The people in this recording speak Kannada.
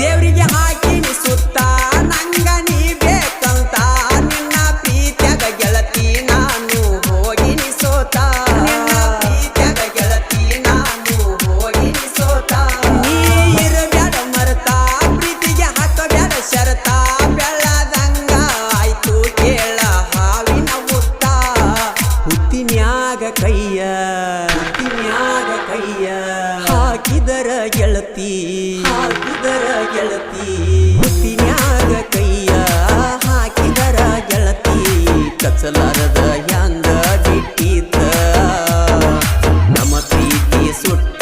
ದೇವ್ರಿಗೆ ಹಾಕಿನಿ ಸುತ್ತ ನಂಗ ನೀ ಬೇಕಂತ. ನಿನ್ನ ಪ್ರೀತ್ಯಾಗ ಗೆಳತಿ ನಾನು ಹೋಗಿನಿ ಸೋತ ನಿನ್ನ ಪ್ರೀತ್ಯಾಗ ಗೆಳತಿ ನಾನು ಹೋಗಿನಿ ಸೋತ ನೀ ಇರಬ್ಯಾಡ ಮರತ, ಪ್ರೀತಿಗೆ ಹಾಕಬ್ಯಾಡ ಶರತ. ಬೆಳ್ಳದಂಗ ಆಯ್ತು ಕೇಳ ಹಾವಿನ ಮುತ್ತ ಹುತ್ತಿನ್ಯಾಗ ಕೈಯ ಹುತ್ತಿನ್ಯಾಗ ಕೈಯ. ಹಾಕಿದರ ಗೆಳತಿ ಗೆಳತಿ ಮುತ್ತಿನ್ಯಾಗ ಕೈಯ ಹಾಕಿದರ ಗೆಳತಿ ಕಚ್ಚಲಾರದ ಯಾಂಗ ಬಿಟ್ಟಿದ್ದ? ನಮ್ಮ ಪ್ರೀತಿ ಸುಟ್ಟ